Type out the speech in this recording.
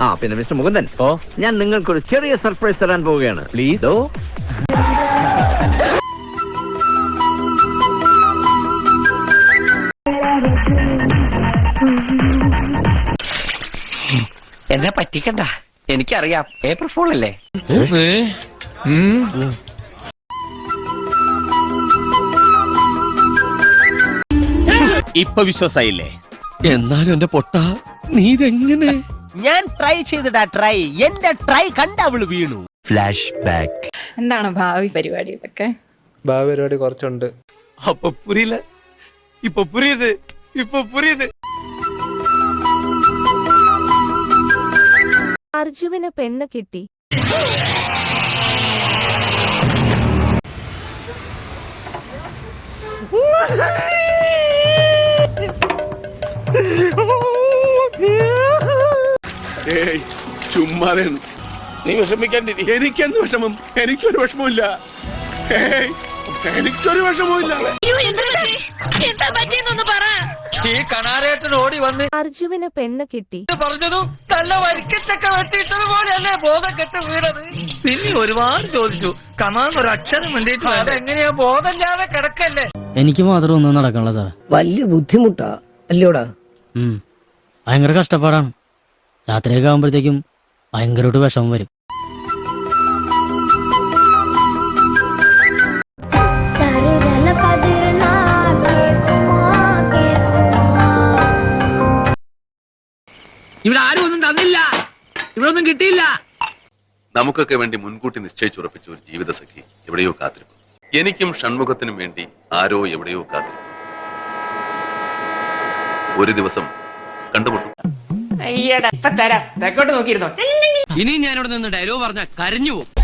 ആ പിന്നെ മിസ്റ്റർ മുകുന്ദൻ. ഓ. ഞാൻ നിങ്ങൾക്കൊരു ചെറിയ സർപ്രൈസ് തരാൻ പോവുകയാണ്. പ്ലീസ് ഓ എന്നെ പറ്റിക്കണ്ട. എനിക്കറിയാം. ഏപ്രിൽ ഫോൾ അല്ലേ? ഇപ്പൊ വിശ്വാസായില്ലേ? എന്നാലും എന്റെ പൊട്ട നീ ഇതെങ്ങനെ? ഞാൻ ട്രൈ ചെയ്തിടാ ട്രൈ എന്റെ ട്രൈ കണ്ട അവൾ വീണു. ഫ്ലാഷ് ബാക്ക് എന്താണ് ഭാവി പരിപാടി ഇതൊക്കെ? ഭാവി പരിപാടി കുറച്ചുണ്ട്. അപ്പൊ പുരിയില്ല. ഇപ്പൊ പുരിയത്. ഇപ്പൊ പുരിയത്. അർജുവിന് പെണ്ണ് കിട്ടി. ഏയ് ചുമ്മാതെയാണ് നീ വിഷമിക്കാണ്ടിരി. എനിക്കെന്ത് വിഷമം? എനിക്കൊരു വിഷമമില്ല ഏയ് എനിക്കൊരു വിഷമമില്ല ഈ കണാരേട്ടൻ ഓടി വന്ന് അർജുവിന് പെണ്ണ് കിട്ടി. പറഞ്ഞതും നല്ല വരിക്കച്ചക്ക വെട്ടിയിട്ടത് പോലെയല്ലേ ബോധം കെട്ട് വീണത്? പിന്നെ ഒരുപാട് ചോദിച്ചു. കമാൻ ഒരു അക്ഷരം വേണ്ടിയിട്ട് അതെങ്ങനെയാ? ബോധമില്ലാതെ കിടക്കല്ലേ? എനിക്ക് മാത്രം ഒന്നും നടക്കണല്ലോ സാറേ. വലിയ ബുദ്ധിമുട്ടാ. അല്ലയോടാ ഭയങ്കര കഷ്ടപ്പാടാണ്. രാത്രിയൊക്കെ ആകുമ്പോഴത്തേക്കും ഭയങ്കരമായിട്ട് വിഷമം വരും. ഇവിടെ ആരും ഒന്നും തന്നില്ല. ഇവിടെ ഒന്നും കിട്ടിയില്ല. നമുക്കൊക്കെ വേണ്ടി മുൻകൂട്ടി നിശ്ചയിച്ചുറപ്പിച്ച ഒരു ജീവിത സഖി എവിടെയോ കാത്തിരിക്കും എനിക്കും ഷൺമുഖത്തിനും വേണ്ടി ആരോ എവിടെയോ കാത്തിരിക്കും ഒരു ദിവസം കണ്ടുമുട്ടും. ഇനി ഞാനിവിടെ നിന്ന് ഡയലോഗ് പറഞ്ഞ കരഞ്ഞു പോകും.